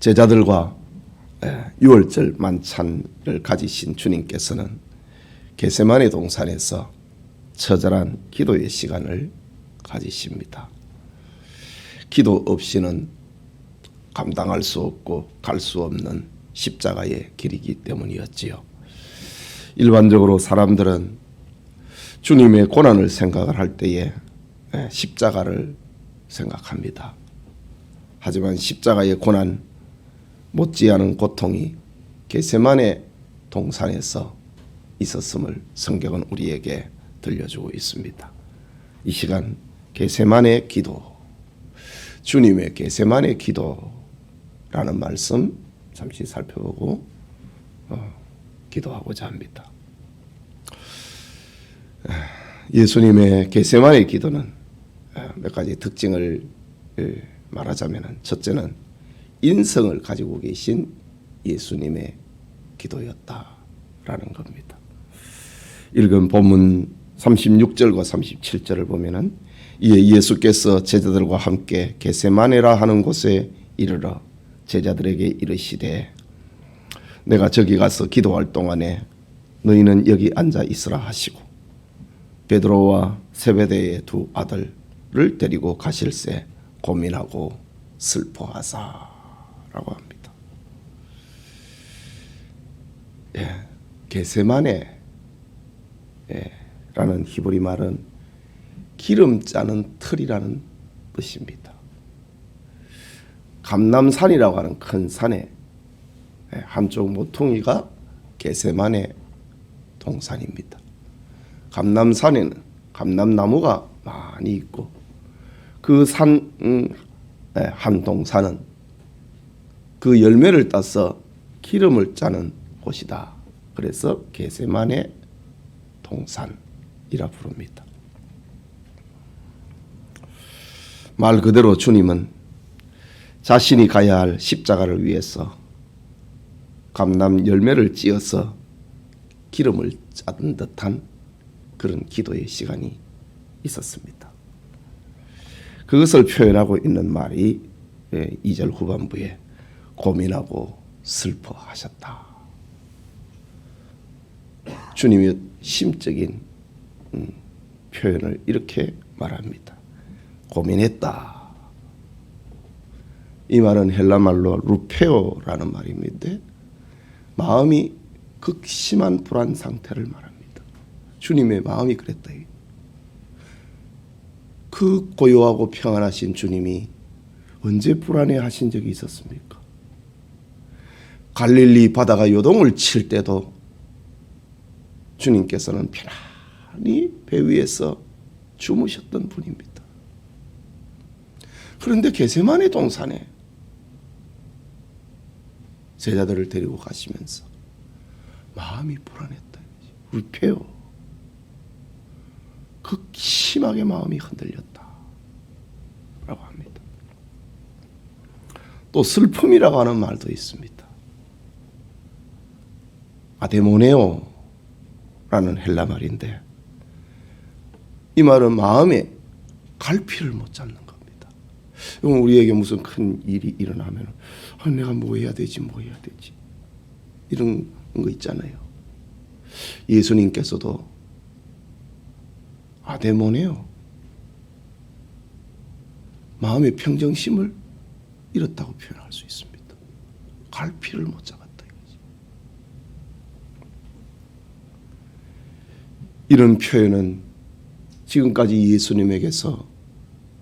제자들과 유월절 만찬을 가지신 주님께서는 게세마네 동산에서 처절한 기도의 시간을 가지십니다. 기도 없이는 감당할 수 없고 갈 수 없는 십자가의 길이기 때문이었지요. 일반적으로 사람들은 주님의 고난을 생각을 할 때에 십자가를 생각합니다. 하지만 십자가의 고난 못지않은 고통이 게세만의 동산에서 있었음을 성경은 우리에게 들려주고 있습니다. 이 시간 게세만의 기도, 주님의 게세만의 기도라는 말씀 잠시 살펴보고 어, 기도하고자 합니다. 예수님의 게세만의 기도는 몇 가지 특징을 말하자면 첫째는 인성을 가지고 계신 예수님의 기도였다라는 겁니다. 읽은 본문 36절과 37절을 보면은 이에 예수께서 제자들과 함께 게세마네라 하는 곳에 이르러 제자들에게 이르시되 내가 저기 가서 기도할 동안에 너희는 여기 앉아 있으라 하시고 베드로와 세베대의 두 아들을 데리고 가실새 고민하고 슬퍼하사 라고 합니다. 예, 게세마네 예, 라는 히브리 말은 기름 짜는 틀이라는 뜻입니다. 감남산이라고 하는 큰 산에 예, 한쪽 모퉁이가 게세만의 동산입니다. 감남산에는 감남나무가 많이 있고 그산 음, 예, 한 동산은 그 열매를 따서 기름을 짜는 곳이다. 그래서 게세만의 동산이라 부릅니다. 말 그대로 주님은 자신이 가야 할 십자가를 위해서 감남 열매를 찧어서 기름을 짜는 듯한 그런 기도의 시간이 있었습니다. 그것을 표현하고 있는 말이 2절 예, 후반부에 고민하고 슬퍼하셨다. 주님의 심적인 음, 표현을 이렇게 말합니다. 고민했다. 이 말은 헬라 말로 루페오라는 말입니다. 마음이 극심한 불안 상태를 말합니다. 주님의 마음이 그랬다. 그 고요하고 평안하신 주님이 언제 불안해 하신 적이 있었습니까? 갈릴리 바다가 요동을 칠 때도 주님께서는 편안히 배 위에서 주무셨던 분입니다. 그런데 게세만의 동산에 제자들을 데리고 가시면서 마음이 불안했다. 불패요. 극심하게 마음이 흔들렸다. 라고 합니다. 또 슬픔이라고 하는 말도 있습니다. 아데모네오 라는 헬라 말인데 이 말은 마음에 갈피를 못 잡는 겁니다. 우리에게 무슨 큰 일이 일어나면 아, 내가 뭐 해야 되지 뭐 해야 되지 이런 거 있잖아요. 예수님께서도 아데모네요. 마음의 평정심을 잃었다고 표현할 수 있습니다. 갈피를 못 잡았다 이거지. 이런 표현은 지금까지 예수님에게서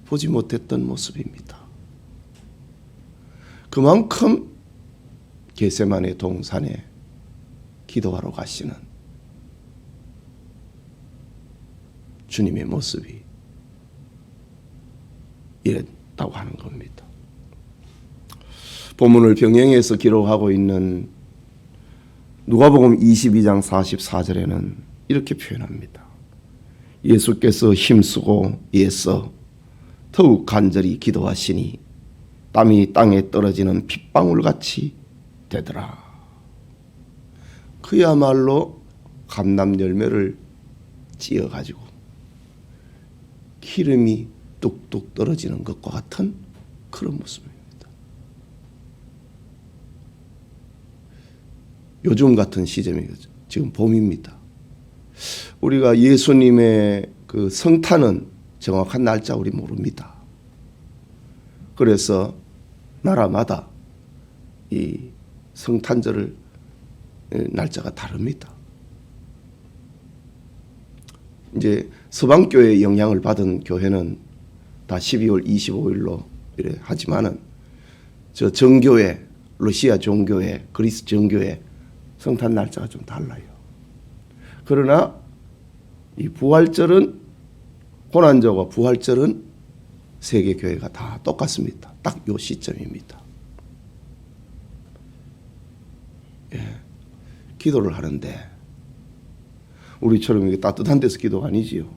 보지 못했던 모습입니다. 그만큼 게세만의 동산에 기도하러 가시는 주님의 모습이 이랬다고 하는 겁니다. 본문을 병행해서 기록하고 있는 누가복음 22장 44절에는 이렇게 표현합니다. 예수께서 힘쓰고 애써 더욱 간절히 기도하시니 땀이 땅에 떨어지는 핏방울 같이 되더라. 그야말로 감남 열매를 찧어 가지고 기름이 뚝뚝 떨어지는 것과 같은 그런 모습입니다. 요즘 같은 시점이 지금 봄입니다. 우리가 예수님의 그 성탄은 정확한 날짜 우리 모릅니다. 그래서 나라마다 이 성탄절을 날짜가 다릅니다. 이제 서방교회 영향을 받은 교회는 다 12월 25일로 이래 하지만은 저 정교회, 러시아 종교회, 그리스 정교회 성탄 날짜가 좀 달라요. 그러나 이 부활절은 고난절과 부활절은 세계 교회가 다 똑같습니다. 딱 요 시점입니다. 예. 기도를 하는데 우리처럼 이게 따뜻한 데서 기도가 아니지요.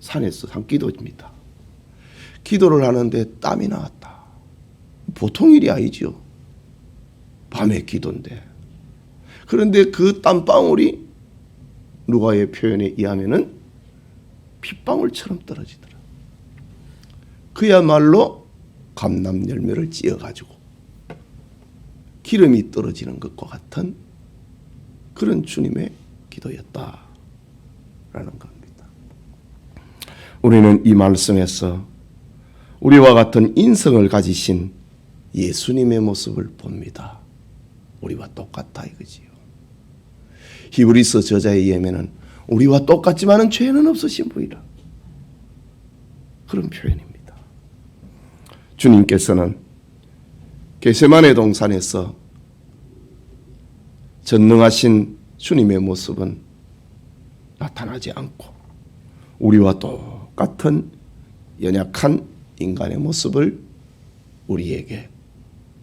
산에서 산 기도입니다. 기도를 하는데 땀이 나왔다. 보통 일이 아니지요. 밤에 기도인데. 그런데 그 땀방울이 누가의 표현에 의하면은 핏방울처럼 떨어지더라. 그야말로 감람 열매를 찧어 가지고 기름이 떨어지는 것과 같은 그런 주님의 기도였다라는 겁니다. 우리는 이 말씀에서 우리와 같은 인성을 가지신 예수님의 모습을 봅니다. 우리와 똑같다 이거지요. 히브리서 저자에 의하면은 우리와 똑같지만은 죄는 없으신 분이라. 그런 표현입니다. 주님께서는 게세마네 동산에서 전능하신 주님의 모습은 나타나지 않고 우리와 똑같은 연약한 인간의 모습을 우리에게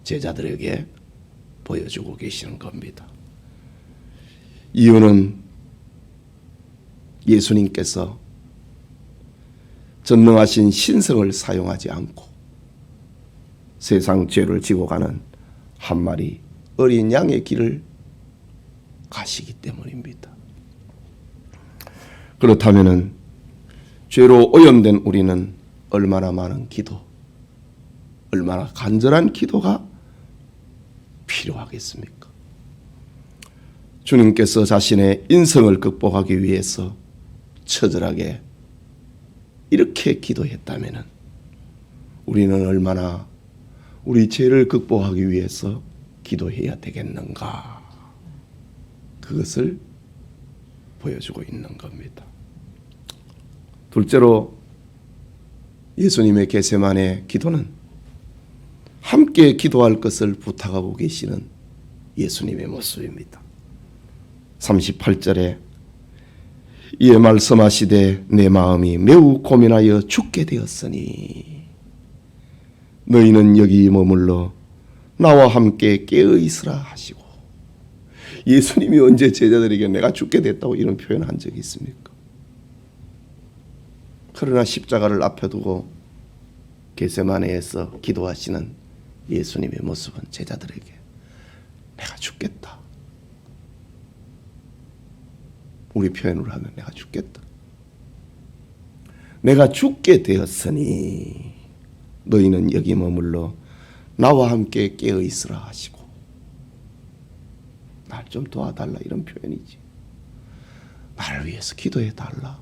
제자들에게 보여주고 계시는 겁니다. 이유는 예수님께서 전능하신 신성을 사용하지 않고 세상 죄를 지고 가는 한 마리 어린 양의 길을 가시기 때문입니다. 그렇다면은 죄로 오염된 우리는 얼마나 많은 기도, 얼마나 간절한 기도가 필요하겠습니까? 주님께서 자신의 인성을 극복하기 위해서 처절하게 이렇게 기도했다면 우리는 얼마나 우리 죄를 극복하기 위해서 기도해야 되겠는가? 그것을 보여주고 있는 겁니다. 둘째로 예수님의 게세만의 기도는 함께 기도할 것을 부탁하고 계시는 예수님의 모습입니다. 38절에 이에 말씀하시되 내 마음이 매우 고민하여 죽게 되었으니 너희는 여기 머물러 나와 함께 깨어 있으라 하시고 예수님이 언제 제자들에게 내가 죽게 됐다고 이런 표현한 적이 있습니까? 그러나 십자가를 앞에 두고 게세마네에서 기도하시는 예수님의 모습은 제자들에게 내가 죽겠다. 우리 표현으로 하면 내가 죽겠다. 내가 죽게 되었으니 너희는 여기 머물러 나와 함께 깨어 있으라 하시고 날 좀 도와달라 이런 표현이지. 나를 위해서 기도해 달라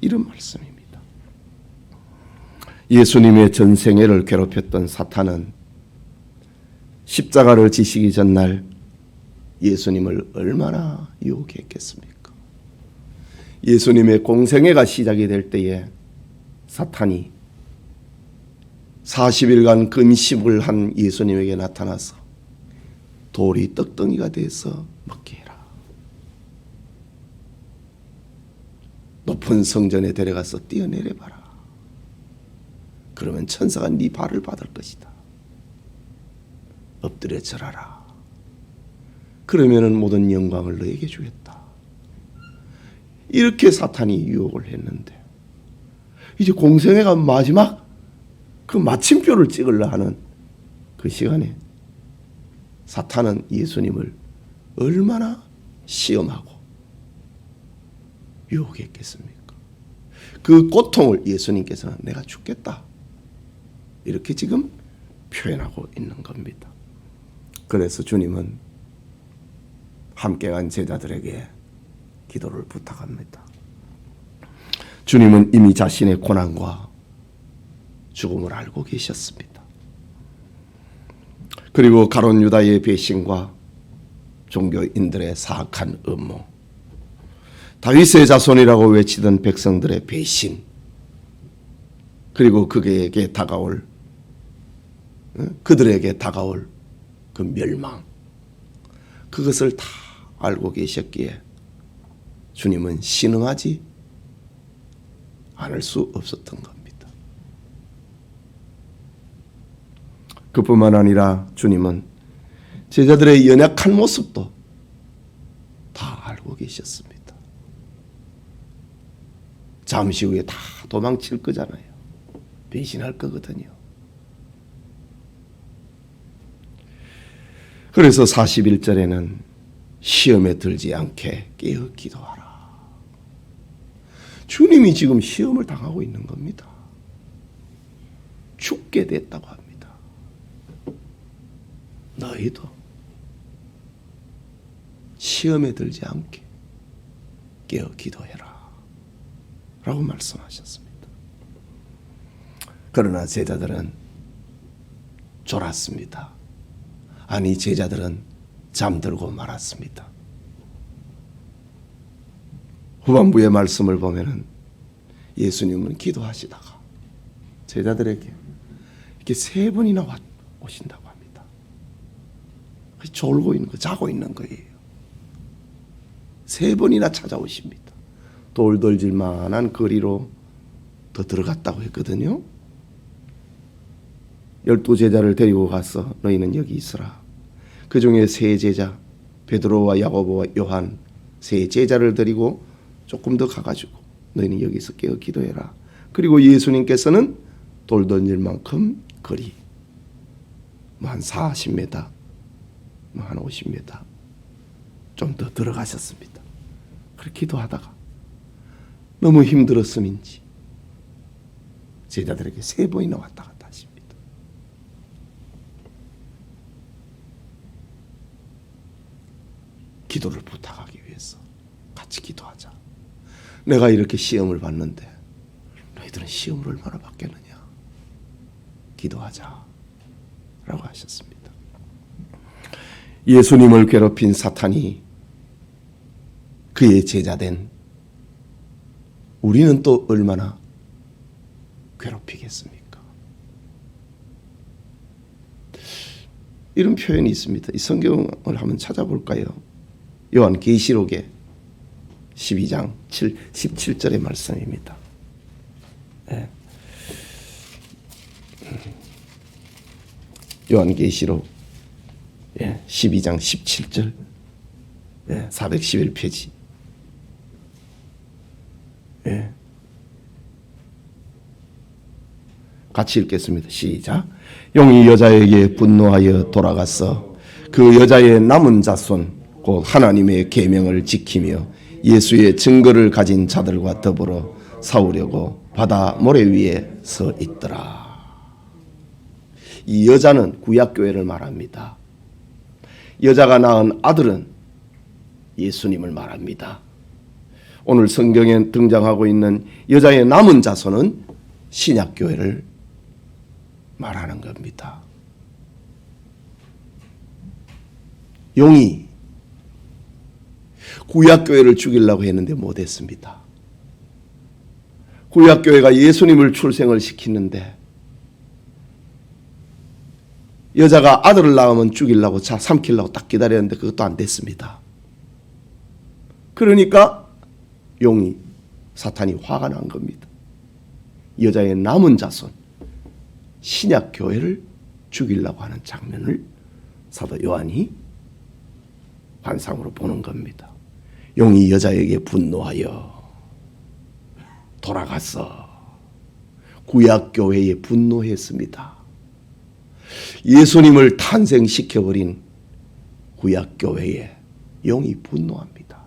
이런 말씀입니다. 예수님의 전생애를 괴롭혔던 사탄은 십자가를 지시기 전날 예수님을 얼마나 유혹했겠습니까? 예수님의 공생애가 시작이 될 때에 사탄이 40일간 금식을 한 예수님에게 나타나서 돌이 떡덩이가 돼서 먹게 해라. 높은 성전에 데려가서 뛰어내려 봐라. 그러면 천사가 네 발을 받을 것이다. 엎드려 절하라. 그러면은 모든 영광을 너에게 주겠다. 이렇게 사탄이 유혹을 했는데 이제 공생애가 마지막 그 마침표를 찍으려 하는 그 시간에 사탄은 예수님을 얼마나 시험하고 유혹했겠습니까? 그 고통을 예수님께서는 내가 죽겠다. 이렇게 지금 표현하고 있는 겁니다. 그래서 주님은 함께 간 제자들에게 기도를 부탁합니다. 주님은 이미 자신의 고난과 죽음을 알고 계셨습니다. 그리고 가론 유다의 배신과 종교인들의 사악한 음모, 다윗의 자손이라고 외치던 백성들의 배신, 그리고 그에게 다가올 어? 그들에게 다가올 그 멸망, 그것을 다 알고 계셨기에 주님은 신응하지 않을 수 없었던 겁니다. 그뿐만 아니라 주님은 제자들의 연약한 모습도 다 알고 계셨습니다. 잠시 후에 다 도망칠 거잖아요. 배신할 거거든요. 그래서 41절에는 시험에 들지 않게 깨어 기도하라. 주님이 지금 시험을 당하고 있는 겁니다. 죽게 됐다고 합니다. 너희도 시험에 들지 않게 깨어 기도해라. 라고 말씀하셨습니다. 그러나 제자들은 졸았습니다. 아니, 제자들은 잠들고 말았습니다. 후반부의 말씀을 보면은 예수님은 기도하시다가 제자들에게 이렇게 세 번이나 왔, 오신다고 합니다. 졸고 있는 거, 자고 있는 거예요. 세 번이나 찾아오십니다. 돌돌질 만한 거리로 더 들어갔다고 했거든요. 열두 제자를 데리고 가서 너희는 여기 있으라. 그 중에 세 제자 베드로와 야고보와 요한 세 제자를 데리고 조금 더 가가지고 너희는 여기서 깨어 기도해라. 그리고 예수님께서는 돌 던질 만큼 거리 뭐 한 40m, 뭐 한 50m 좀 더 들어가셨습니다. 그렇게 기도하다가 너무 힘들었음인지 제자들에게 세 번이나 왔다 갔다 하십니다. 기도를 부탁하기 위해서 같이 기도하자. 내가 이렇게 시험을 받는데 너희들은 시험을 얼마나 받겠느냐. 기도하자. 라고 하셨습니다. 예수님을 괴롭힌 사탄이 그의 제자된 우리는 또 얼마나 괴롭히겠습니까? 이런 표현이 있습니다. 이 성경을 한번 찾아볼까요? 요한 계시록에 12장 7, 17절의 말씀입니다. 예. 요한계시록 예, 12장 17절 예, 411페이지 예. 같이 읽겠습니다. 시작. 용이 여자에게 분노하여 돌아갔어 그 여자의 남은 자손 곧 하나님의 계명을 지키며 예수의 증거를 가진 자들과 더불어 싸우려고 바다 모래 위에 서 있더라. 이 여자는 구약교회를 말합니다. 여자가 낳은 아들은 예수님을 말합니다. 오늘 성경에 등장하고 있는 여자의 남은 자손은 신약교회를 말하는 겁니다. 용이 구약교회를 죽이려고 했는데 못했습니다. 구약교회가 예수님을 출생을 시키는데 여자가 아들을 낳으면 죽이려고 자 삼키려고 딱 기다렸는데 그것도 안 됐습니다. 그러니까 용이 사탄이 화가 난 겁니다. 여자의 남은 자손 신약 교회를 죽이려고 하는 장면을 사도 요한이 환상으로 보는 겁니다. 용이 여자에게 분노하여 돌아갔어. 구약 교회에 분노했습니다. 예수님을 탄생시켜 버린 구약 교회에 용이 분노합니다.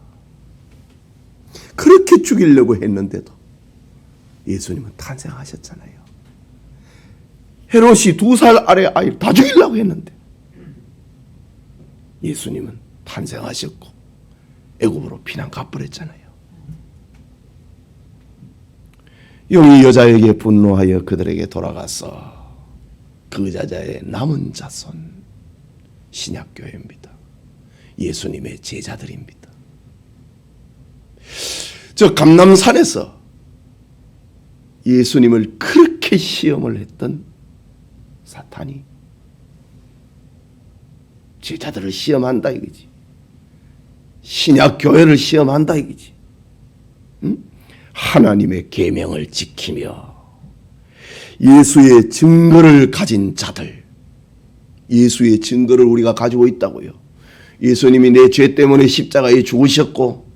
그렇게 죽이려고 했는데도 예수님은 탄생하셨잖아요. 헤롯이 두 살 아래 아이를 다 죽이려고 했는데 예수님은 탄생하셨고 애굽으로 피난 가버렸잖아요. 영이 여자에게 분노하여 그들에게 돌아가서 그 자자의 남은 자손 신약교회입니다. 예수님의 제자들입니다. 저 감남산에서 예수님을 그렇게 시험을 했던 사탄이 제자들을 시험한다 이거지. 신약 교회를 시험한다 이거지. 응? 하나님의 계명을 지키며 예수의 증거를 가진 자들, 예수의 증거를 우리가 가지고 있다고요. 예수님이 내 죄 때문에 십자가에 죽으셨고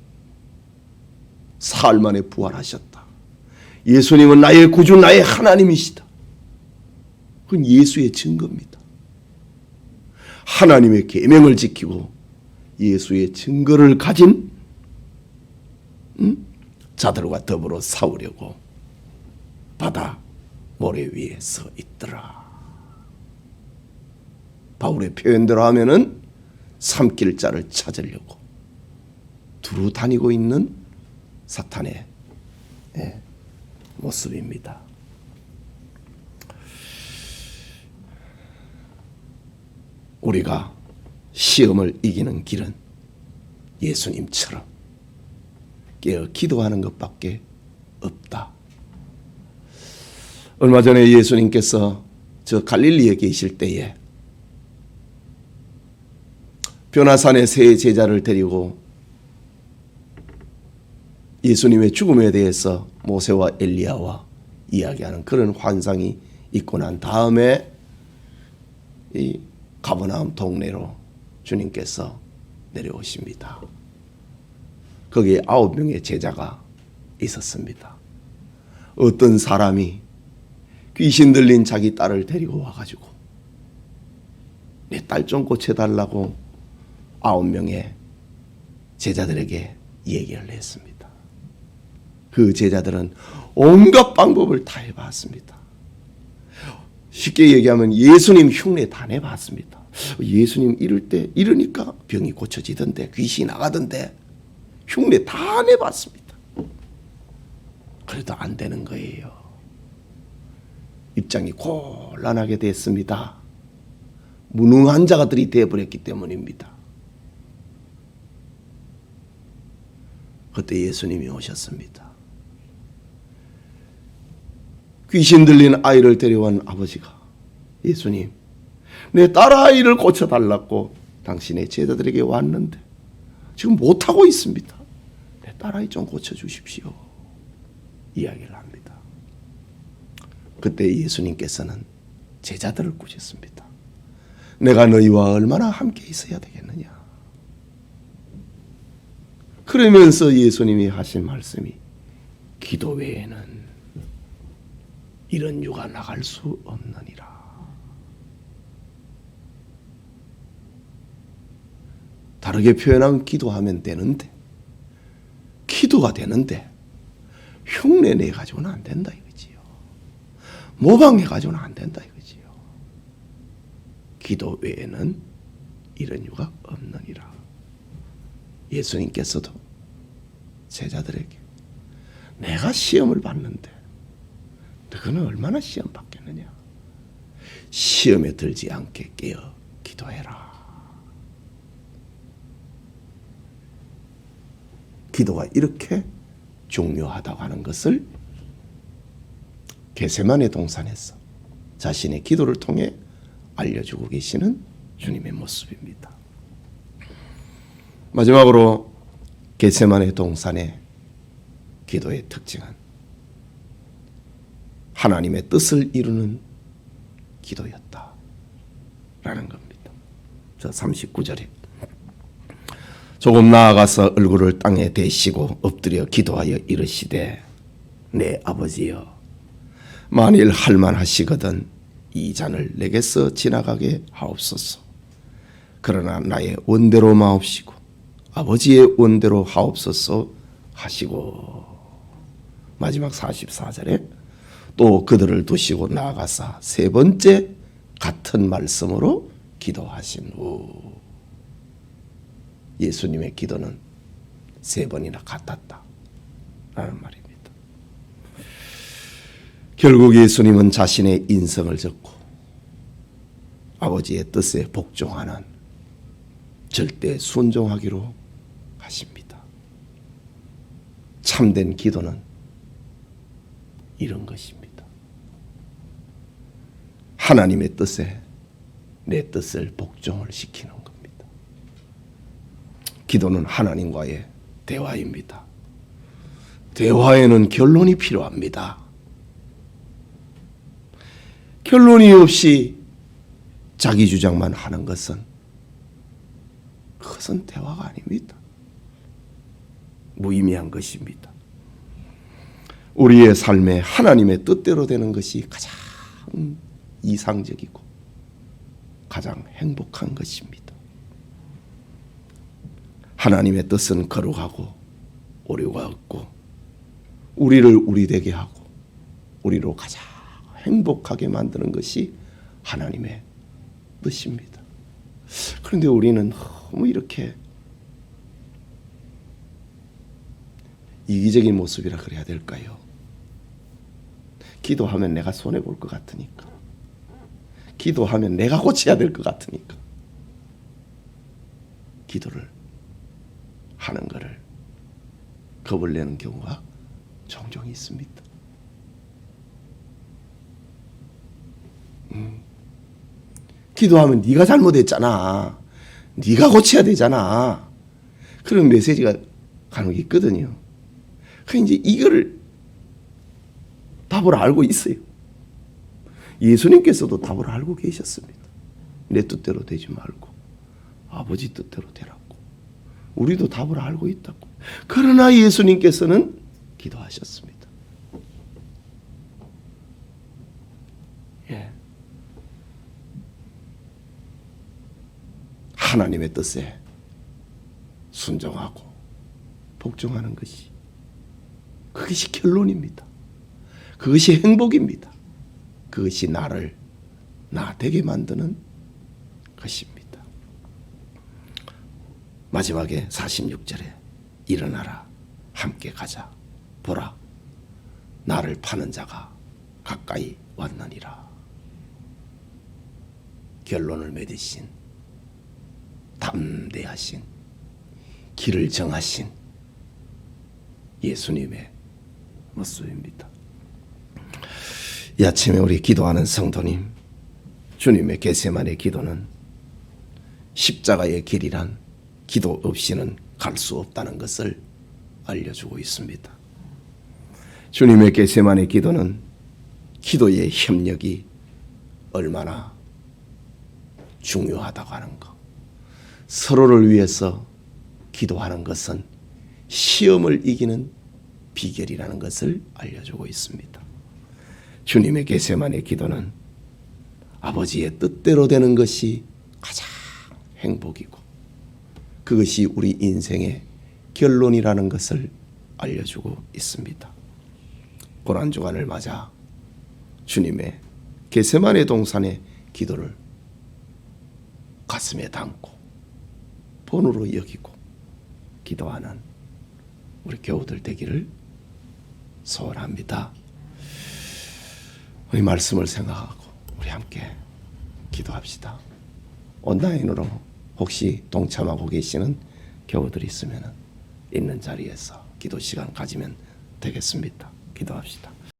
사흘 만에 부활하셨다. 예수님은 나의 구주, 나의 하나님이시다. 그건 예수의 증거입니다. 하나님의 계명을 지키고 예수의 증거를 가진 음? 자들과 더불어 싸우려고 바다 모래 위에 서 있더라. 바울의 표현대로 하면은 삼킬 자를 찾으려고 두루 다니고 있는 사탄의 예, 모습입니다. 우리가 시험을 이기는 길은 예수님처럼 깨어 기도하는 것밖에 없다. 얼마 전에 예수님께서 저 갈릴리에 계실 때에 변화산에 세 제자를 데리고 예수님의 죽음에 대해서 모세와 엘리야와 이야기하는 그런 환상이 있고 난 다음에 이 가버나움 동네로 주님께서 내려오십니다. 거기에 아홉 명의 제자가 있었습니다. 어떤 사람이 귀신 들린 자기 딸을 데리고 와가지고 내 딸 좀 고쳐달라고 아홉 명의 제자들에게 얘기를 했습니다. 그 제자들은 온갖 방법을 다 해봤습니다. 쉽게 얘기하면 예수님 흉내 다 내봤습니다. 예수님 이럴 때 이러니까 병이 고쳐지던데 귀신이 나가던데 흉내 다 내봤습니다. 그래도 안 되는 거예요. 입장이 곤란하게 됐습니다. 무능한 자가들이 되어버렸기 때문입니다. 그때 예수님이 오셨습니다. 귀신 들린 아이를 데려온 아버지가 예수님, 내 딸아이를 고쳐달라고 당신의 제자들에게 왔는데 지금 못하고 있습니다. 내 딸아이 좀 고쳐주십시오. 이야기를 합니다. 그때 예수님께서는 제자들을 꾸셨습니다. 내가 너희와 얼마나 함께 있어야 되겠느냐. 그러면서 예수님이 하신 말씀이 기도 외에는 이런 유가 나갈 수 없느니라. 다르게 표현하면 기도하면 되는데, 기도가 되는데, 흉내 내 가지고는 안 된다 이거지요. 모방해 가지고는 안 된다 이거지요. 기도 외에는 이런 유가 없느니라. 예수님께서도 제자들에게 내가 시험을 받는데 너는 얼마나 시험 받겠느냐? 시험에 들지 않게 깨어 기도해라. 기도가 이렇게 중요하다고 하는 것을 게세만의 동산에서 자신의 기도를 통해 알려주고 계시는 주님의 모습입니다. 마지막으로 게세만의 동산의 기도의 특징은 하나님의 뜻을 이루는 기도였다. 라는 겁니다. 저 39절에 조금 나아가서 얼굴을 땅에 대시고 엎드려 기도하여 이르시되 내 아버지여 만일 할만하시거든 이 잔을 내게서 지나가게 하옵소서. 그러나 나의 원대로 마옵시고 아버지의 원대로 하옵소서 하시고 마지막 44절에 또 그들을 두시고 나아가사 세 번째 같은 말씀으로 기도하신 후 예수님의 기도는 세 번이나 같았다. 라는 말입니다. 결국 예수님은 자신의 인성을 적고 아버지의 뜻에 복종하는 절대 순종하기로 하십니다. 참된 기도는 이런 것입니다. 하나님의 뜻에 내 뜻을 복종을 시키는. 기도는 하나님과의 대화입니다. 대화에는 결론이 필요합니다. 결론이 없이 자기 주장만 하는 것은 그것은 대화가 아닙니다. 무의미한 것입니다. 우리의 삶에 하나님의 뜻대로 되는 것이 가장 이상적이고 가장 행복한 것입니다. 하나님의 뜻은 거룩하고 오류가 없고 우리를 우리 되게 하고 우리로 가장 행복하게 만드는 것이 하나님의 뜻입니다. 그런데 우리는 너무 이렇게 이기적인 모습이라 그래야 될까요? 기도하면 내가 손해 볼 것 같으니까. 기도하면 내가 고쳐야 될 것 같으니까. 기도를 하는 것을 겁을 내는 경우가 종종 있습니다. 음. 기도하면 네가 잘못했잖아. 네가 고쳐야 되잖아. 그런 메시지가 간혹 있거든요. 그 이제 이거를 답을 알고 있어요. 예수님께서도 답을 알고 계셨습니다. 내 뜻대로 되지 말고 아버지 뜻대로 되라고. 우리도 답을 알고 있다고. 그러나 예수님께서는 기도하셨습니다. 예. 하나님의 뜻에 순종하고 복종하는 것이 그것이 결론입니다. 그것이 행복입니다. 그것이 나를 나 되게 만드는 것입니다. 마지막에 46절에 일어나라 함께 가자 보라 나를 파는 자가 가까이 왔느니라 결론을 맺으신 담대하신 길을 정하신 예수님의 모습입니다. 이 아침에 우리 기도하는 성도님, 주님의 게세만의 기도는 십자가의 길이란 기도 없이는 갈 수 없다는 것을 알려주고 있습니다. 주님의 게세만의 기도는 기도의 협력이 얼마나 중요하다고 하는 것. 서로를 위해서 기도하는 것은 시험을 이기는 비결이라는 것을 알려주고 있습니다. 주님의 계세만의 기도는 아버지의 뜻대로 되는 것이 가장 행복이고 그것이 우리 인생의 결론이라는 것을 알려주고 있습니다. 고난 주간을 맞아 주님의 게세만의 동산의 기도를 가슴에 담고 본으로 여기고 기도하는 우리 교우들 되기를 소원합니다. 우리 말씀을 생각하고 우리 함께 기도합시다. 온라인으로 혹시 동참하고 계시는 교우들이 있으면 있는 자리에서 기도 시간 가지면 되겠습니다. 기도합시다.